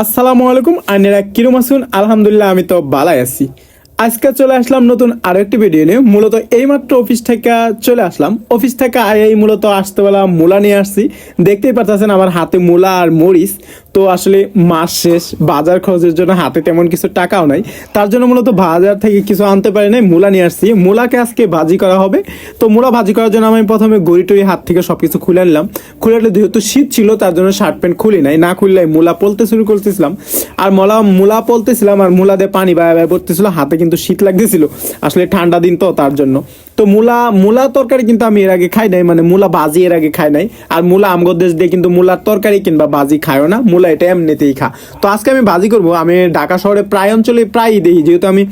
আসসালামু আলাইকুম আনেরা কিরম আসুন আলহামদুলিল্লাহ আমি তো বালাই আছি। আজকে চলে আসলাম নতুন আরও একটি ভিডিও নিয়ে। মূলত এইমাত্র অফিস থেকে চলে আসলাম। অফিস থেকে এই মূলত আসতে বেলা মূলা নিয়ে আসছি। দেখতেই পাচ্ছেন আমার হাতে মূলা আর মরিচ। তো আসলে মাস শেষ, বাজার খরচের জন্য হাতে তেমন কিছু টাকাও নাই। তার জন্য মূলত বাজার থেকে কিছু আনতে পারি নাই, মূলা নিয়ে আসছি। মূলাকে আজকে ভাজি করা হবে। তো মূলা ভাজি করার জন্য আমি প্রথমে গড়ি টড়ি হাত থেকে সব কিছু খুলে আনলাম খুলে নিলে যেহেতু শীত ছিল, তার জন্য শার্ট প্যান্ট খুলি নাই। না খুললে মূলা পলতে শুরু করতেছিলাম। আর মলা, মূলা পলতেছিলাম আর মূলা দিয়ে পানি বায়া বায়া পড়তেছিল হাতে কিন্তু শীত লাগতেছিল। আসলে ঠান্ডা দিন তো তার জন্য। তো মূলা মূলা তরকারি কিন্তু আমি এর আগে খাই নাই মানে মূলা বাজি এর আগে খাই নাই। আর মূলা আমগর দেশ দিয়ে কিন্তু মূলার তরকারি কিংবা বাজি খায়ও না, মূলা এটা এমনিতেই খা। তো আজকে আমি বাজি করব, আমি ঢাকা শহরে প্রায় অঞ্চলে প্রায়ই দেখি, যেহেতু আমি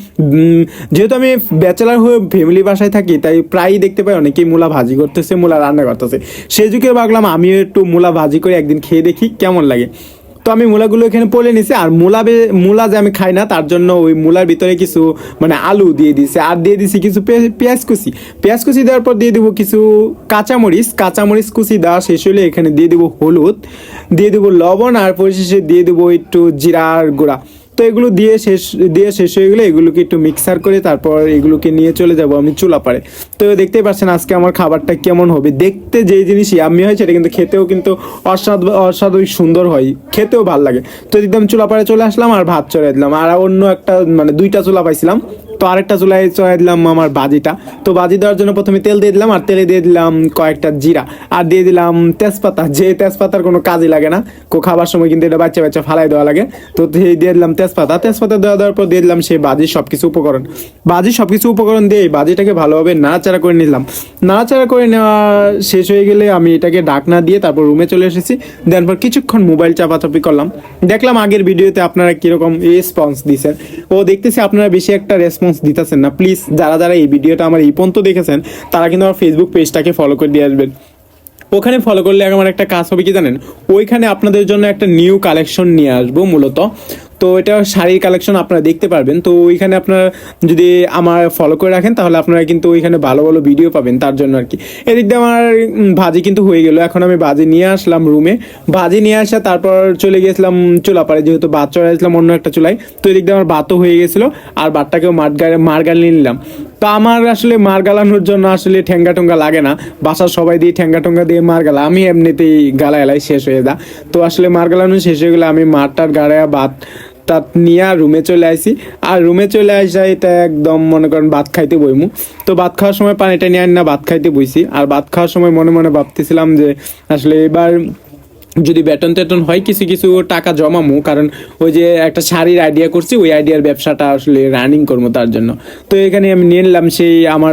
যেহেতু আমি ব্যাচেলার হয়ে ফ্যামিলি বাসায় থাকি, তাই প্রায়ই দেখতে পাই অনেকেই মূলা ভাজি করতেছে, মূলা রান্না করতেছে। সেই যুগে ভাবলাম আমিও একটু মূলা ভাজি করে একদিন খেয়ে দেখি, কেমন লাগে। তো আমি মূলাগুলো এখানে পলে নিছি, আর মূলা মূলা যে আমি খাই না, তার জন্য ওই মূলার ভিতরে কিছু মানে আলু দিয়ে দিছে, আর দিয়ে দিছি কিছু পেঁয়াজ কুচি। পেঁয়াজ কুচি দেওয়ার পর দিয়ে দিব কিছু কাঁচামরিচ কাঁচামরিচ কুচি দেওয়া শেষ হলে এখানে দিয়ে দিব হলুদ, দিয়ে দেবো লবণ, আর পরিশেষে দিয়ে দেবো একটু জিরার গুঁড়া। তো এগুলো দিয়ে শেষ দিয়ে শেষ হয়ে গেলে এগুলোকে একটু মিক্সার করে তারপর এগুলোকে নিয়ে চলে যাব আমি চুলা পারে তো দেখতেই পাচ্ছেন আজকে আমার খাবারটা কেমন হবে। দেখতে যেই জিনিসই আমি হয় সেটা কিন্তু খেতেও কিন্তু অস্বাদ অসাধু সুন্দর হয়। খেতেও ভালো লাগে। তো একদম চুলা পাড়ে চলে আসলাম আর ভাত চলে দিলাম। আর অন্য একটা মানে দুইটা চুলা পাইছিলাম। তো আরেকটা চুলায় চড়াই দিলাম আমার বাজিটা। তো বাজি দেওয়ার জন্য প্রথমে তেল দিয়ে দিলাম, আর তেলে দিয়ে দিলাম কয়েকটা জিরা। আর দিয়ে দিলাম তেজপাতা, যে তেজপাতার কোনো কাজে লাগে না। কো খাবার সময় কিন্তু এটা বাচ্চা বাচ্চা ফালাই দেওয়া লাগে। তো সেই দিয়ে দিলাম তেজপাতা। তেজপাতা দেওয়া দেওয়ার পর দিয়ে দিলাম সেই বাজির সব কিছু উপকরণ। বাজির সব কিছু উপকরণ দিয়ে বাজিটাকে ভালোভাবে নাড়াচাড়া করে নিলাম। নাড়াচাড়া করে নেওয়া শেষ হয়ে গেলে আমি এটাকে ডাকনা দিয়ে তারপর রুমে চলে এসেছি। দেন পর কিছুক্ষণ মোবাইল চাপাচাপি করলাম। দেখলাম আগের ভিডিওতে আপনারা কীরকম রেসপন্স দিছেন। ও দেখতেছি আপনারা বেশি একটা রেসপন্স দিতেছেন না। প্লিজ যারা যারা এই ভিডিওটা আমার এই পর্যন্ত দেখেছেন, তারা কিন্তু আমার ফেসবুক পেজটাকে ফলো করে দিয়ে আসবেন। ওখানে ফলো করলে আমার একটা কাজ হবে কি জানেন? ওইখানে আপনাদের জন্য একটা নিউ কালেকশন নিয়ে আসব মূলত। তো এটা শাড়ির কালেকশন আপনারা দেখতে পারবেন। তো ওইখানে আপনারা যদি আমার ফলো করে রাখেন, তাহলে আপনারা কিন্তু ওইখানে ভালো ভালো ভিডিও পাবেন তার জন্য আর কি। এদিক দিয়ে আমার ভাজি কিন্তু হয়ে গেল। এখন আমি ভাজি নিয়ে আসলাম রুমে ভাজি নিয়ে আসা, তারপর চলে গেছিলাম চুলা পাড়ে যেহেতু ভাত চড়াইছিলাম অন্য একটা চুলাই তো এদিক দিয়ে আমার ভাতও হয়ে গেছিল। আর ভাতটাকেও গায়ে মার গালিয়ে নিলাম। তো আমার আসলে মার গালানোর জন্য আসলে ঠেঙ্গা টঙ্গা লাগে না। বাসার সবাই দিয়ে ঠেঙ্গা টঙ্গা দিয়ে মার গালা আমি এমনিতেই গালা এলাই শেষ হয়ে যা। তো আসলে মার গালানো শেষ হয়ে গেলে আমি মারটার গাড়ায় ভাত তা নিয়ে রুমে চলে আসি আর রুমে চলে আসা এটা একদম মনে করেন ভাত খাইতে বইমু। তো ভাত খাওয়ার সময় পানিটা নিয়ে আনি না, ভাত খাইতে বইছি। আর ভাত খাওয়ার সময় মনে মনে ভাবতেছিলাম যে আসলে এবার যদি বেতন টেতন হয়, কিছু কিছু টাকা জমামু। কারণ ওই যে একটা শাড়ির আইডিয়া করছি, ওই আইডিয়ার ব্যবসাটা আসলে রানিং করব তার জন্য। তো এখানে আমি নিয়ে নিলাম সেই আমার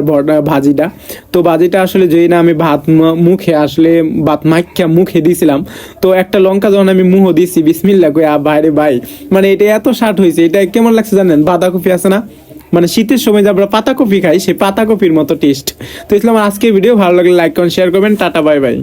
ভাজিটা। তো ভাজিটা আসলে যেই না আমি ভাত মুখে আসলে ভাত মাখিয়া মুখে দিয়েছিলাম তো একটা লঙ্কা যখন আমি মুহ দিয়েছি বিসমিল্লা কই বাইরে ভাই। মানে এটা এত শার্ট হয়েছে এটা কেমন লাগছে জানেন? বাঁধাকপি আছে না? মানে শীতের সময় যে আমরা পাতাকপি খাই, সেই পাতাকপির মতো টেস্ট তো ইসলাম, আজকের ভিডিও ভালো লাগলে লাইক করুন শেয়ার করবেন। Tata bye bye